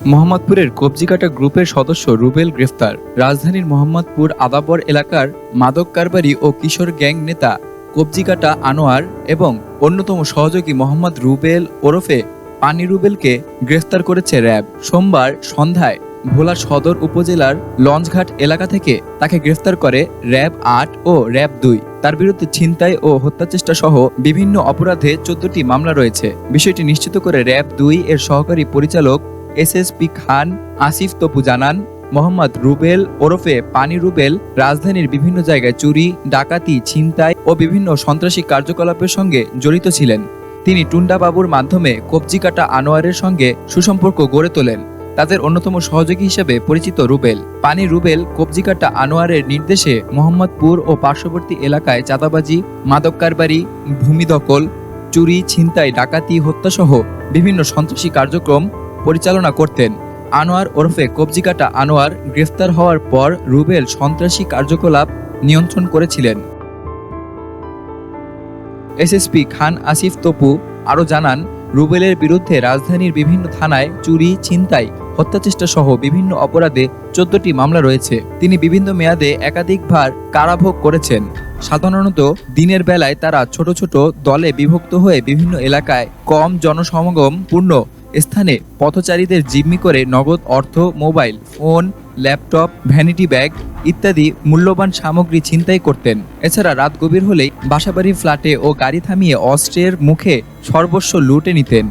মোহাম্মদপুরের কবজিকাটা গ্রুপের সদস্য রুবেল গ্রেফতার। রাজধানীর মোহাম্মদপুর আদাবর এলাকার মাদক কারবারি ও কিশোর গ্যাং নেতা কবজিকাটা আনোয়ার এবং অন্যতম সহযোগী মোহাম্মদ রুবেল ওরফে পানি রুবেলকে গ্রেফতার করেছে র্যাব। সোমবার সন্ধ্যায় ভোলা সদর উপজেলার লঞ্চঘাট এলাকা থেকে তাকে গ্রেফতার করে র্যাব আট ও র্যাব দুই। তার বিরুদ্ধে ছিনতাই ও হত্যাচেষ্টা সহ বিভিন্ন অপরাধে চোদ্দটি মামলা রয়েছে। বিষয়টি নিশ্চিত করে র্যাব দুই এর সহকারী পরিচালক এসএসপি খান, আসিফ তপু জানান, মোহাম্মদ রুবেল ওরফে পানি রুবেল রাজধানীর বিভিন্ন জায়গায় চুরি, ডাকাতি, ছিনতাই ও বিভিন্ন সন্ত্রাসী কার্যকলাপের সঙ্গে জড়িত ছিলেন। তিনি টুন্ডা বাবুর মাধ্যমে কবজিকাটা আনোয়ারের সঙ্গে সুসম্পর্ক গড়ে তোলেন। তাদের অন্যতম সহযোগী হিসেবে পরিচিত রুবেল। পানি রুবেল কবজিকাটা আনোয়ারের নির্দেশে মোহাম্মদপুর ও পার্শ্ববর্তী এলাকায় চাঁদাবাজি, মাদক কারবারি, ভূমি দখল, চুরি, ছিনতাই, ডাকাতি, হত্যাসহ বিভিন্ন সন্ত্রাসী কার্যক্রম পরিচালনা করতেন। আনোয়ার ওরফে কবজিকাটা আনোয়ার গ্রেফতার হওয়ার পর রুবেল সন্ত্রাসী কার্যকলাপ নিয়ন্ত্রণ করেছিলেন। এসএসপি খান আসিফ তপু আরও জানান, রুবেলের বিরুদ্ধে রাজধানীর বিভিন্ন থানায় চুরি, ছিনতাই হত্যাচেষ্টা সহ বিভিন্ন অপরাধে চোদ্দটি মামলা রয়েছে। তিনি বিভিন্ন মেয়াদে একাধিকবার কারাভোগ করেছেন। সাধারণত দিনের বেলায় তারা ছোট ছোট দলে বিভক্ত হয়ে বিভিন্ন এলাকায় কম জনসমাগম পূর্ণ স্থানে পথচারীদের জিম্মি করে নগদ অর্থ, mobile, phone, laptop, vanity bag ইত্যাদি মূল্যবান সামগ্রী ছিনতাই করতেন। এছাড়া রাত গভীর হলেই বাসাবাড়ি ফ্ল্যাটে ও গাড়ি থামিয়ে অস্ত্রের মুখে সর্বস্ব লুটে নিতেন।